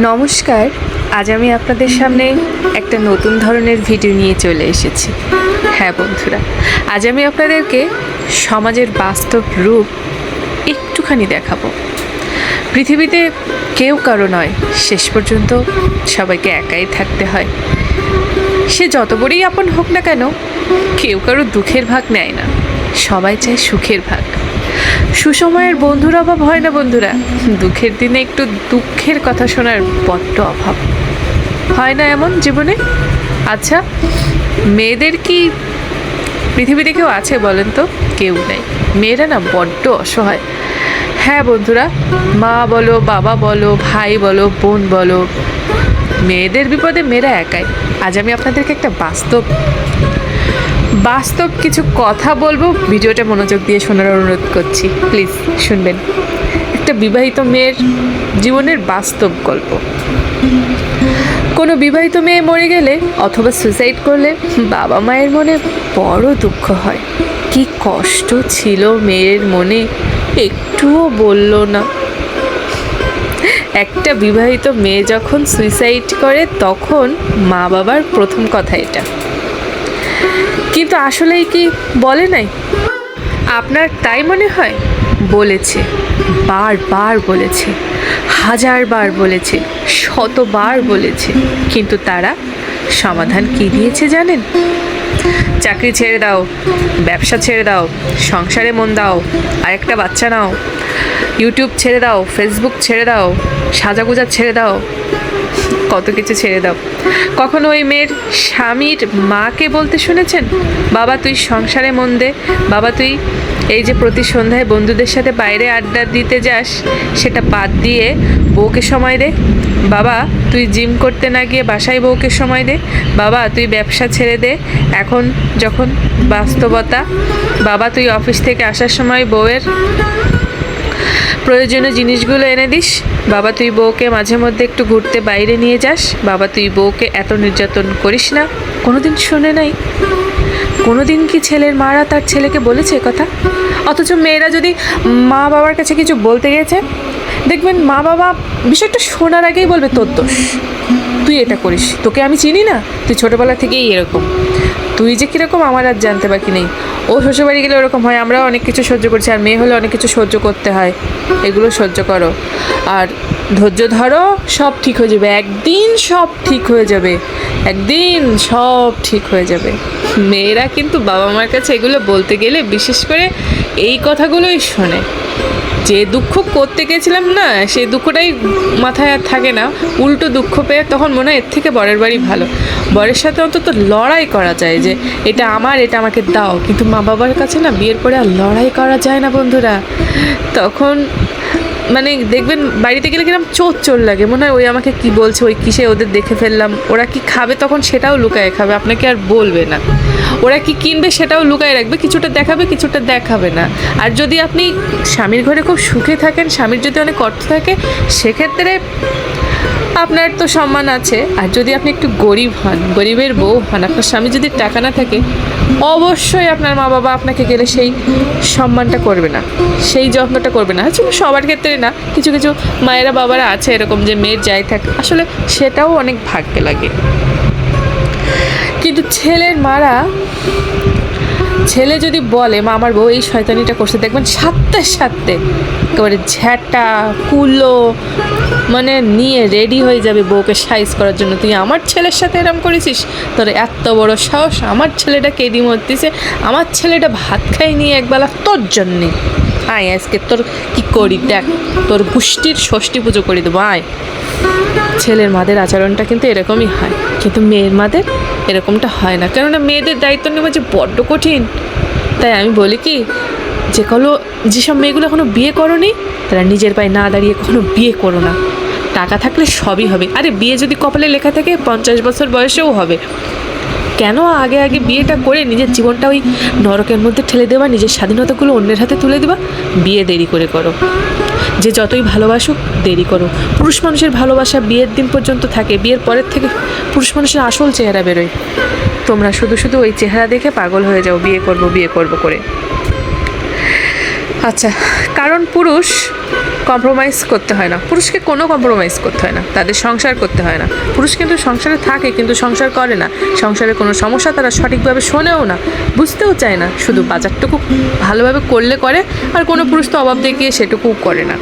নমস্কার, আজ আমি আপনাদের সামনে একটা নতুন ধরনের ভিডিও নিয়ে চলে এসেছি। হ্যাঁ বন্ধুরা, আজ আমি আপনাদেরকে সমাজের বাস্তব রূপ একটুখানি দেখাবো। পৃথিবীতে কেউ কারও নয়, শেষ পর্যন্ত সবাইকে একাই থাকতে হয়। সে যত বড়ই আপন হোক না কেন, কেউ কারও দুঃখের ভাগ নেয় না, সবাই চায় সুখের ভাগ। সুসময়ের বন্ধুর অভাব হয় না বন্ধুরা? দুঃখের দিনে একটু দুঃখের কথা শোনার বড্ড অভাব। হয় না এমন জীবনে? আচ্ছা মেয়েদের কি পৃথিবীতে কেউ আছে বলেন তো? কেউ নেই। মেয়েরা না বড্ড অসহায়। হ্যাঁ বন্ধুরা, মা বলো, বাবা বলো, ভাই বলো, বোন বলো, মেয়েদের বিপদে মেয়েরা একাই। আজ আমি আপনাদেরকে একটা বাস্তব বাস্তব কিছু কথা বলব। ভিডিওটা মনোযোগ দিয়ে শোনার অনুরোধ করছি। প্লিজ শুনবেন। একটা বিবাহিত মেয়ের জীবনের বাস্তব গল্প। কোনো বিবাহিত মেয়ে মরে গেলে অথবা সুইসাইড করলে বাবা মায়ের মনে বড় দুঃখ হয়। কি কষ্ট ছিল মেয়ের মনে, একটুও বলল না। একটা বিবাহিত মেয়ে যখন সুইসাইড করে, তখন মা বাবার প্রথম কথা এটা। কিন্তু আসলেই কি বলে নাই? আপনার তাই মনে হয়? বলেছে বারবার বলেছে হাজারবার বলেছে, শতবার বলেছে, কিন্তু তারা সমাধান কি দিয়েছে জানেন? চাকরি ছেড়ে দাও, ব্যবসা ছেড়ে দাও, সংসারে মন দাও, আরেকটা বাচ্চা নাও ইউটিউব ছেড়ে দাও ফেসবুক ছেড়ে দাও, সাজাগুজা ছেড়ে দাও কত কিছু ছেড়ে দাও। কখনো ওই মেয়ের স্বামীর মাকে বলতে শুনেছেন? বাবা তুই সংসারে মন দে। বাবা তুই এই যে প্রতি সন্ধ্যায় বন্ধুদের সাথে বাইরে আড্ডা দিতে যাস, সেটা বাদ দিয়ে বউকে সময় দে। বাবা, তুই জিম করতে না গিয়ে বাসায় বউকে সময় দে। বাবা, তুই ব্যবসা ছেড়ে দে। এখন যখন বাস্তবতা, বাবা তুই অফিস থেকে আসার সময় বউয়ের প্রয়োজনীয় জিনিসগুলো এনে দিস। বাবা, তুই বউকে মাঝে মধ্যে একটু ঘুরতে বাইরে নিয়ে যাস। বাবা, তুই বউকে এত নির্যাতন করিস না। কোনোদিন শুনে নাই। কোনোদিন কি ছেলের মারা তার ছেলেকে বলেছে কথা? অথচ মেয়েরা যদি মা বাবার কাছে কিছু বলতে গেছে দেখবেন মা বাবা বিষয়টা শোনার আগেই বলবে, তোর দোষ। তুই এটা করিস। তোকে আমি চিনি না। তুই ছোটোবেলা থেকেই এরকম। তুই যে কীরকম আমার আর জানতে বাকি নেই। ও শ্বশুরবাড়ি গেলে ওরকম হয়, আমরাও অনেক কিছু সহ্য করছি, আর মেয়ে হলে অনেক কিছু সহ্য করতে হয়। এগুলো সহ্য করো। আর ধৈর্য ধরো, সব ঠিক হয়ে যাবে। একদিন সব ঠিক হয়ে যাবে। একদিন সব ঠিক হয়ে যাবে। মেয়েরা কিন্তু বাবা মার কাছে এগুলো বলতে গেলে বিশেষ করে এই কথাগুলোই শোনে। দুঃখ করতে গেছিলাম না সেই দুঃখটাই মাথায় আর থাকে না। উল্টো দুঃখ পেয়ে তখন মনে হয় এর থেকে বরের বাড়ি ভালো। বরের সাথে অন্তত লড়াই করা যায় যে, এটা আমার, এটা আমাকে দাও। কিন্তু মা বাবার কাছে না বিয়ের পরে আর লড়াই করা যায় না বন্ধুরা। তখন মানে দেখবেন বাড়িতে গেলে কিরম চোর চোর লাগে। মনে হয় ওই আমাকে কি বলছে, ওই কিসে ওদের দেখে ফেললাম। ওরা কি খাবে তখন সেটাও লুকায় খাবে, আপনাকে আর বলবে না। ওরা কি কিনবে সেটাও লুকায় রাখবে, কিছুটা দেখাবে কিছুটা দেখাবে না। আর যদি আপনি স্বামীর ঘরে খুব সুখে থাকেন, স্বামীর যদি অনেক অর্থ থাকে, সেক্ষেত্রে আপনার তো সম্মান আছে। আর যদি আপনি একটু গরিব হন, গরিবের বউ হন, আপনার স্বামী যদি টাকা না থাকে, অবশ্যই আপনার মা বাবা আপনাকে গেলে সেই সম্মানটা করবে না, সেই যত্নটা করবে না। আসলে সবার ক্ষেত্রে না, কিছু কিছু মায়েরা বাবারা আছে এরকম যে মেয়ের যাই থাকে, আসলে সেটাও অনেক ভাগ্যে লাগে। কিন্তু ছেলের মারা, ছেলে যদি বলে, মা, আমার বউ এই শয়তানিটা করছে, দেখবেন সাতটা সাতটে একেবারে ঝ্যাটা কুলো মানে নিয়ে রেডি হয়ে যাবে বউকে সাইজ করার জন্য। তুই আমার ছেলের সাথে এরম করেছিস? তোর এত বড় সাহস, আমার ছেলেটা কেডি মরতেছে, আমার ছেলেটা ভাত খাই নিয়ে একবেলা তোর জন্যে। আয়, আজকে তোর কি করি দেখ, তোর গোষ্ঠীর ষষ্ঠী পুজো করে দেবো, আয়। ছেলের মাদের আচরণটা কিন্তু এরকমই হয়, কিন্তু মেয়ের মাদের এরকমটা হয় না, কেননা মেয়েদের দায়িত্ব নেওয়া যে বড্ড কঠিন। তাই আমি বলি কি যে কলো, যেসব মেয়েগুলো এখনও বিয়ে করনি, তারা নিজের পায়ে না দাঁড়িয়ে কখনো বিয়ে করো না। টাকা থাকলে সবই হবে। আরে, বিয়ে যদি কপালে লেখা থাকে, পঞ্চাশ বছর বয়সেও হবে। কেন আগে আগে বিয়েটা করে নিজের জীবনটা ওই নরকের মধ্যে ঠেলে দেওয়া, নিজের স্বাধীনতাগুলো অন্যের হাতে তুলে দেওয়া? বিয়ে দেরি করে করো। যে যতই ভালোবাসুক, দেরি করো। পুরুষ মানুষের ভালোবাসা বিয়ের দিন পর্যন্ত থাকে। বিয়ের পরের থেকে পুরুষ মানুষের আসল চেহারা বেরোয়। তোমরা শুধু শুধু ওই চেহারা দেখে পাগল হয়ে যাও। বিয়ে করব বিয়ে করব করে। আচ্ছা কারণ পুরুষ কম্প্রোমাইজ করতে হয় না। পুরুষকে কোনো কম্প্রোমাইজ করতে হয় না, তাদের সংসার করতে হয় না। পুরুষ কিন্তু সংসারে থাকে, কিন্তু সংসার করে না। সংসারে কোনো সমস্যা তারা সঠিকভাবে শোনেও না, বুঝতেও চায় না। শুধু বাজারটুকু ভালোভাবে করলে করে, আর কোনো পুরুষ তো অভাব দেখিয়ে সেটুকুও করে না।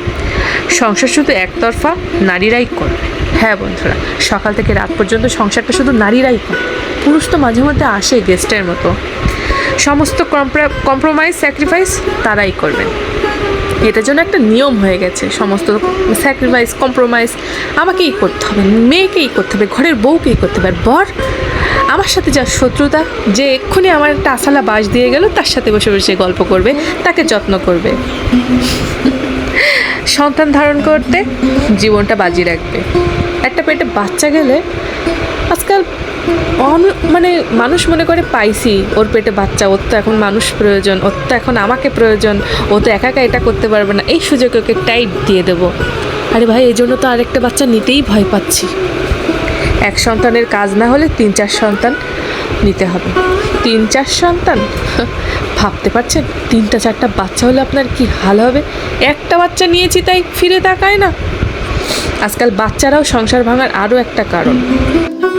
সংসার শুধু একতরফা নারীরাই করবে হ্যাঁ বন্ধুরা, সকাল থেকে রাত পর্যন্ত সংসারটা শুধু নারীরাই করে। পুরুষ তো মাঝে মধ্যে আসে গেস্টের মতো। সমস্ত কম্প্রোমাইজ স্যাক্রিফাইস তারাই করবেন। এটার জন্য একটা নিয়ম হয়ে গেছে, সমস্ত স্যাক্রিফাইস কম্প্রোমাইজ আমাকেই করতে হবে, মেয়েকেই করতে হবে, ঘরের বউকেই করতে হবে। বর, আমার সাথে যার শত্রুতা, যে এক্ষুনি আমার একটা আসালা বাস দিয়ে গেল, তার সাথে বসে বসে গল্প করবে, তাকে যত্ন করবে। সন্তান ধারণ করতে জীবনটা বাজি রাখবে। একটা পেটে বাচ্চা গেলে আজকাল মানে মানুষ মনে করে পাইছি, ওর পেটে বাচ্চা, ওর তো এখন মানুষ প্রয়োজন, ওর তো এখন আমাকে প্রয়োজন, ও তো একা একা এটা করতে পারবে না, এই সুযোগে ওকে টাইট দিয়ে দেবো। আরে ভাই, এই জন্য তো আরেকটা বাচ্চা নিতেই ভয় পাচ্ছি। এক সন্তানের কাজ না হলে তিন চার সন্তান নিতে হবে। তিন চার সন্তান? ভাবতে পারছেন? তিনটা চারটা বাচ্চা হলে আপনার কি হাল হবে? একটা বাচ্চা নিয়েছি তাই ফিরে তাকায় না। আজকাল বাচ্চারাও সংসার ভাঙার আরও একটা কারণ।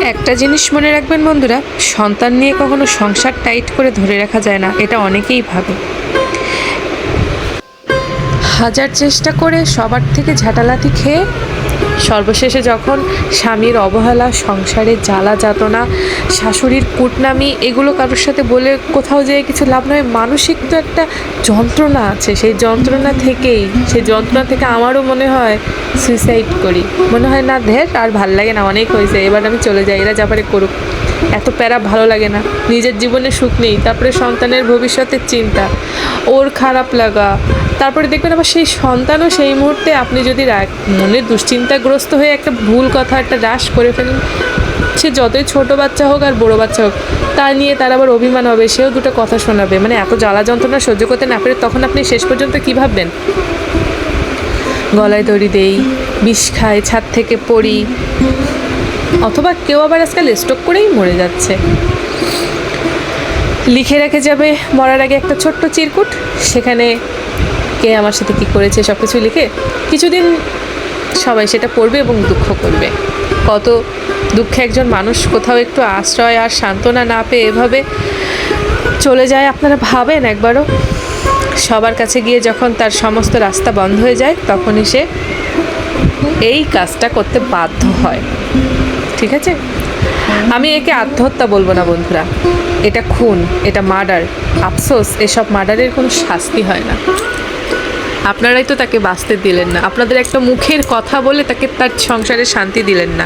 একটা জিনিস মনে রাখবেন বন্ধুরা, সন্তান নিয়ে কখনো সংসার টাইট করে ধরে রাখা যায় না, এটা অনেকেই ভাবে। হাজার চেষ্টা করে সবার থেকে ঝাঁটালাতি খেয়ে সর্বশেষে যখন স্বামীর অবহেলা, সংসারে জ্বালা যাতনা, শাশুড়ির কুটনামি, এগুলো কারোর সাথে বলে কোথাও যেয়ে কিছু লাভ নয়, মানসিক তো একটা যন্ত্রণা আছে। সেই যন্ত্রণা থেকেই, সেই যন্ত্রণা থেকে আমারও মনে হয় সুইসাইড করি। মনে হয়, না ধের আর ভালো লাগে না, অনেক হয়েছে, এবার আমি চলে যাই, এরা যা পারে করুক। এত প্যারা ভালো লাগে না। নিজের জীবনে সুখ নেই, তারপরে সন্তানের ভবিষ্যতের চিন্তা, ওর খারাপ লাগা। তারপরে দেখবেন আবার সেই সন্তানও সেই মুহূর্তে আপনি যদি মনে দুশ্চিন্তাগ্রস্ত হয়ে একটা ভুল কথা, একটা রাশ করে ফেলেন, সে যতই ছোট বাচ্চা হোক আর বড় বাচ্চা হোক, তা নিয়ে তার আবার অভিমান হবে, সেও দুটো কথা শোনাবে। মানে এত জ্বালা যন্ত্রণা সহ্য করতে না পেরে তখন আপনি শেষ পর্যন্ত কী ভাববেন? গলায় দড়ি দেই, বিষ খাই, ছাদ থেকে পড়ি অথবা কেউ আবার আজকাল স্ট্রোক করেই মরে যাচ্ছে। লিখে রেখে যাবে মরার আগে একটা ছোট্ট চিরকুট। সেখানে কে আমার সাথে কী করেছে সব কিছু লিখে কিছুদিন সবাই সেটা পড়বে এবং দুঃখ করবে। কত দুঃখে একজন মানুষ কোথাও একটু আশ্রয় আর সান্ত্বনা না পেয়ে এভাবে চলে যায় আপনারা ভাবেন একবারও। সবার কাছে গিয়ে যখন তার সমস্ত রাস্তা বন্ধ হয়ে যায়, তখনই সে এই কাজটা করতে বাধ্য হয়। ঠিক আছে? আমি একে আত্মহত্যা বলব না, বন্ধুরা। এটা খুন, এটা মার্ডার। আফসোস, এসব মার্ডারের কোনো শাস্তি হয় না। আপনারাই তো তাকে বাঁচতে দিলেন না। আপনাদের একটা মুখের কথা বলে তাকে তার সংসারে শান্তি দিলেন না।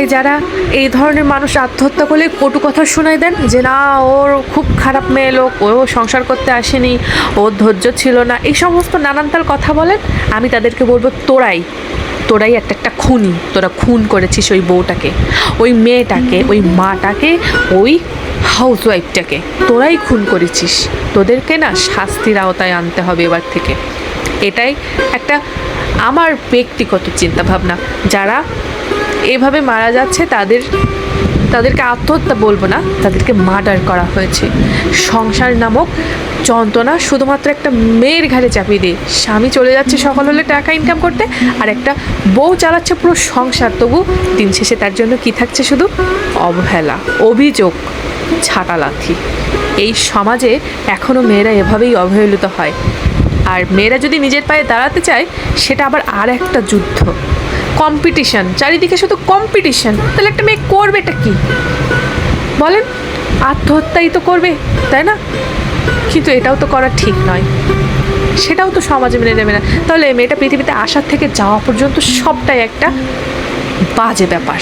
তাই যারা এই ধরনের মানুষ আত্মহত্যা করলে কটু কথা শোনাই দেন যে না, ওর খুব খারাপ মেয়ে লোক, ও সংসার করতে আসেনি ওর ধৈর্য ছিল না। এই সমস্ত নানানতাল কথা বলেন, আমি তাদেরকে বলব, তোরাই তোরাই একটা একটা খুনি। তোরা খুন করেছিস ওই বউটাকে, ওই মেয়েটাকে, ওই মাটাকে, ওই হাউস ওয়াইফটাকে তোরাই খুন করেছিস। তোদেরকে না শাস্তির আওতায় আনতে হবে এবার থেকে। এটাই একটা আমার ব্যক্তিগত চিন্তাভাবনা। যারা এভাবে মারা যাচ্ছে তাদের, তাদেরকে আত্মহত্যা বলব না, তাদেরকে মার্ডার করা হয়েছে। সংসার নামক যন্ত্রণা শুধুমাত্র একটা মেয়ের ঘাড়ে চাপিয়ে দিয়ে স্বামী চলে যাচ্ছে সকাল হলে টাকা ইনকাম করতে, আর একটা বউ চালাচ্ছে পুরো সংসার। তবু দিন শেষে তার জন্য কি থাকছে শুধু অবহেলা, অভিযোগ, ছাটালাথি। এই সমাজে এখনও মেয়েরা এভাবেই অবহেলিত হয়। আর মেয়েরা যদি নিজের পায়ে দাঁড়াতে চায়, সেটা আবার আর একটা যুদ্ধ। কম্পিটিশন চারিদিকে শুধু কম্পিটিশন তাহলে একটা মেয়ে করবেটা কি? বলেন, আত্মহত্যাই তো করবে, তাই না? কিন্তু এটাও তো করা ঠিক নয়। সেটাও তো সমাজে মেনে নেবে না। তাহলে মেয়েটা পৃথিবীতে আসার থেকে যাওয়া পর্যন্ত সবটাই একটা বাজে ব্যাপার।